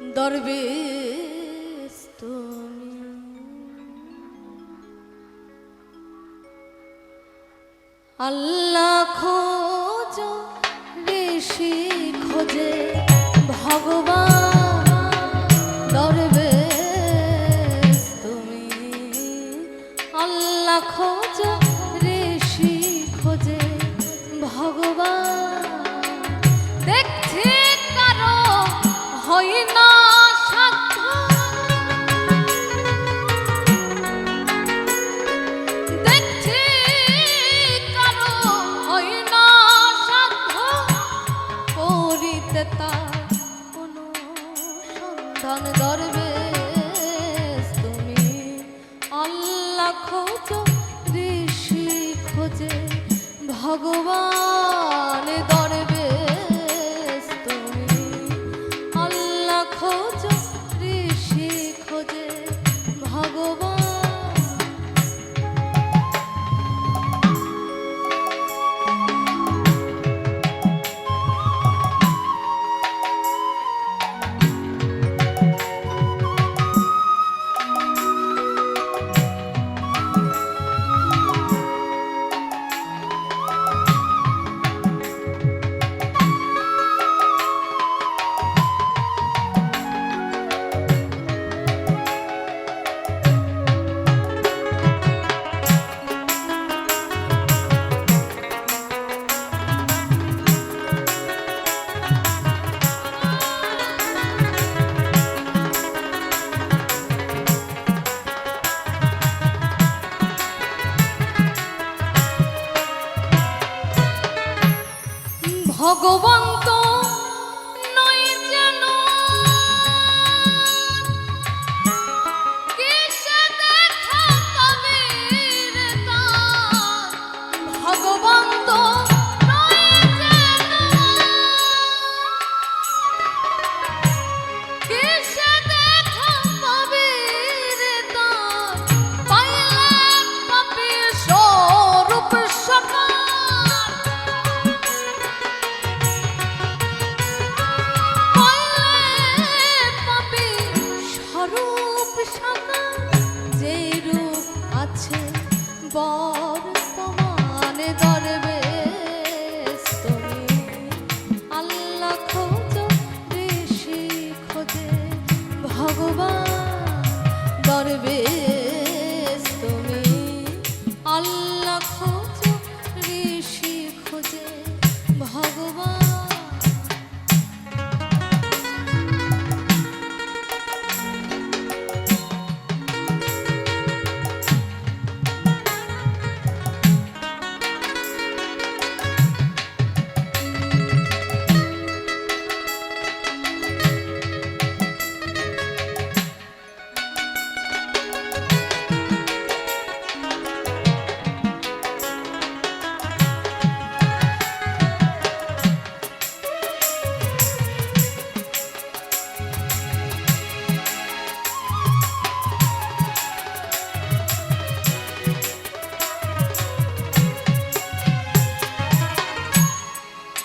দরবেশ তুমি আল্লাহ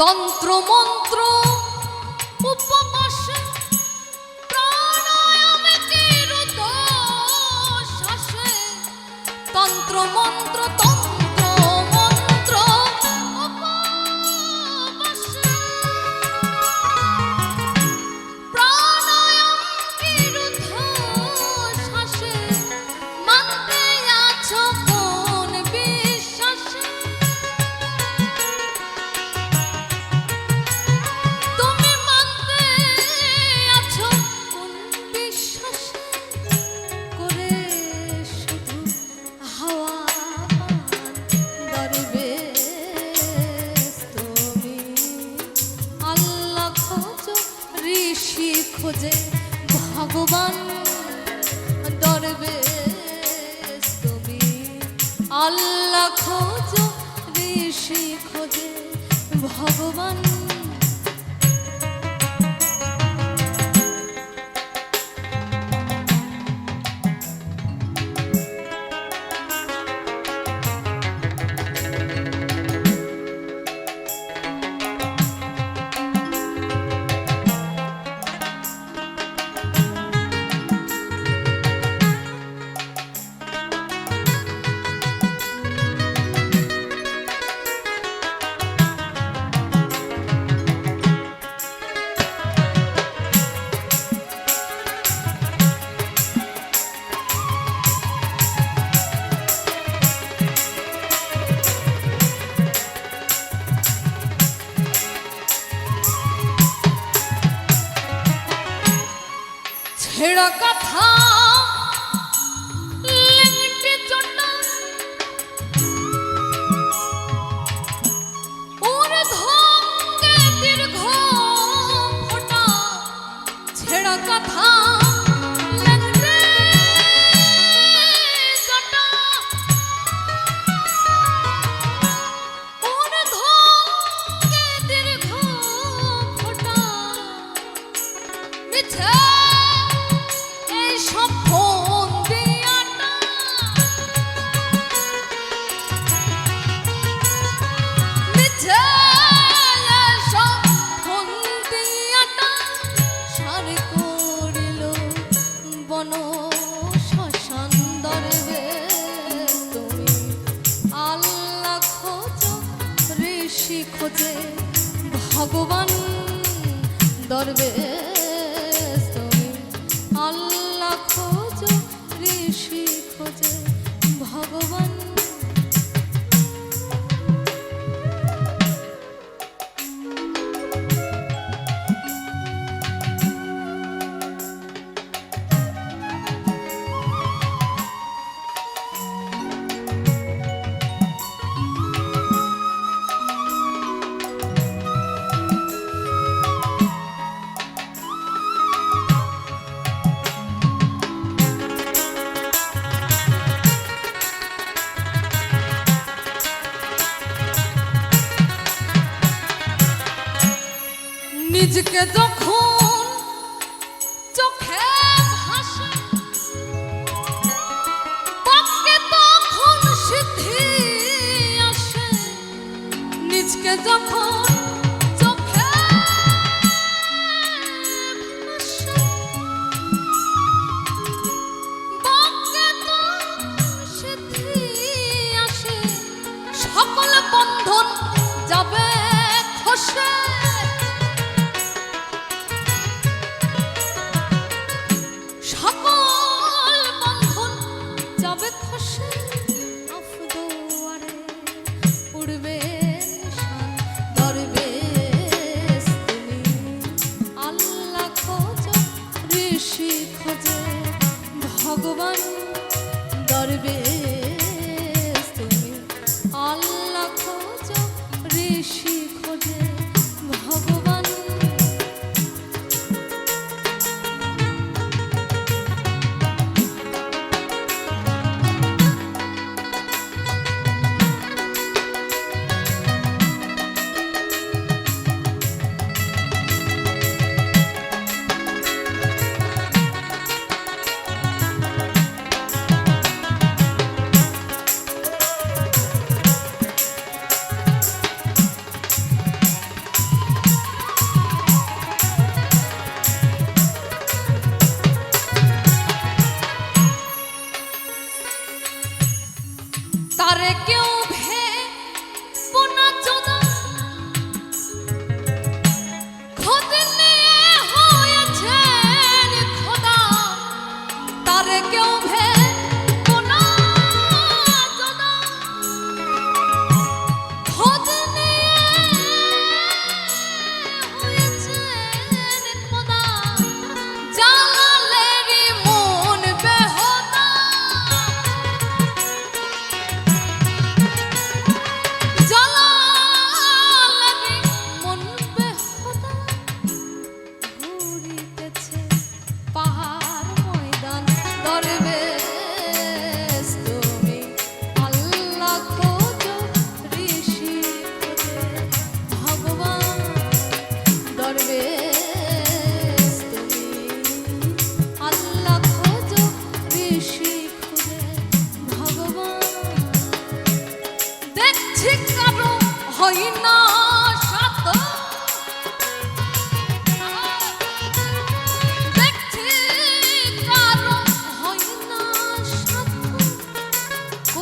তন্ত্র মন্ত্র উপবাস প্রাণায়ামে তন্ত্র মন্ত্র তন্ত্র everyone রাতের ঘর বেশি খোঁজে ভগবান দরবে তুমি। আল্লাহ নিজকে যখন চোখে ভাসে পক্ষে তখন সিদ্ধি আসে। নিজকে যখন to darbe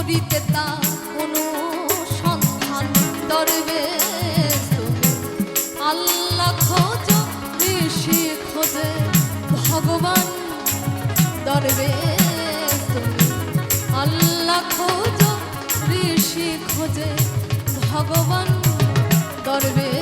করিতে তা কোনো সন্ধান দরবে আল্লাহ খোঁজ, ঋষি খোঁজে, ভগবান দরবে আল্লাহ খোঁজ, ঋষি খোঁজে, ভগবান দরবে